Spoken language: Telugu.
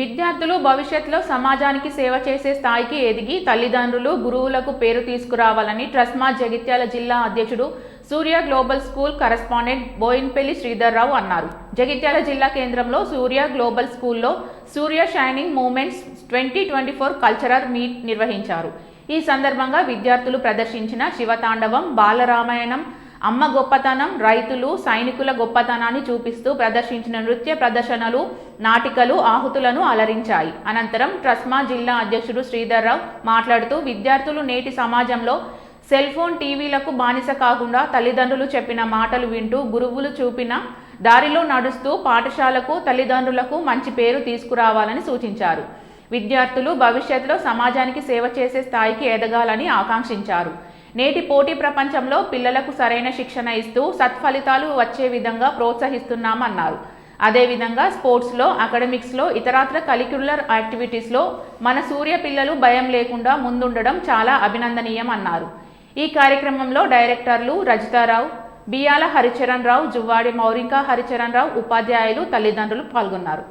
విద్యార్థులు భవిష్యత్తులో సమాజానికి సేవ చేసే స్థాయికి ఎదిగి తల్లిదండ్రులు గురువులకు పేరు తీసుకురావాలని ట్రస్మా జగిత్యాల జిల్లా అధ్యక్షుడు Surya global school correspondent Boinpally Sridhar Rao అన్నారు. జగిత్యాల జిల్లా కేంద్రంలో సూర్య గ్లోబల్ స్కూల్లో Surya shining moments twenty twenty four cultural meet నిర్వహించారు. ఈ సందర్భంగా విద్యార్థులు ప్రదర్శించిన శివతాండవం బాలరామాయణం అమ్మ గొప్పతనం రైతులు సైనికుల గొప్పతనాన్ని చూపిస్తూ ప్రదర్శించిన నృత్య ప్రదర్శనలు నాటికలు ఆహుతులను అలరించాయి. అనంతరం ట్రస్మా జిల్లా అధ్యక్షుడు శ్రీధర్రావు మాట్లాడుతూ విద్యార్థులు నేటి సమాజంలో సెల్ ఫోన్ టీవీలకు బానిస కాకుండా తల్లిదండ్రులు చెప్పిన మాటలు వింటూ గురువులు చూపిన దారిలో నడుస్తూ పాఠశాలకు తల్లిదండ్రులకు మంచి పేరు తీసుకురావాలని సూచించారు. విద్యార్థులు భవిష్యత్తులో సమాజానికి సేవ చేసే స్థాయికి ఎదగాలని ఆకాంక్షించారు. నేటి పోటీ ప్రపంచంలో పిల్లలకు సరైన శిక్షణ ఇస్తూ సత్ఫలితాలు వచ్చే విధంగా ప్రోత్సహిస్తున్నామన్నారు. అదేవిధంగా స్పోర్ట్స్లో అకాడమిక్స్లో ఇతరాత్ర కలిక్యులర్ యాక్టివిటీస్లో మన సూర్య పిల్లలు భయం లేకుండా ముందుండడం చాలా అభినందనీయం అన్నారు ఈ కార్యక్రమంలో డైరెక్టర్లు రజితారావు బియాల హరిచరణ్ రావు జువ్వాడి మౌరింక హరిచరణ్ రావు ఉపాధ్యాయులు తల్లిదండ్రులు పాల్గొన్నారు.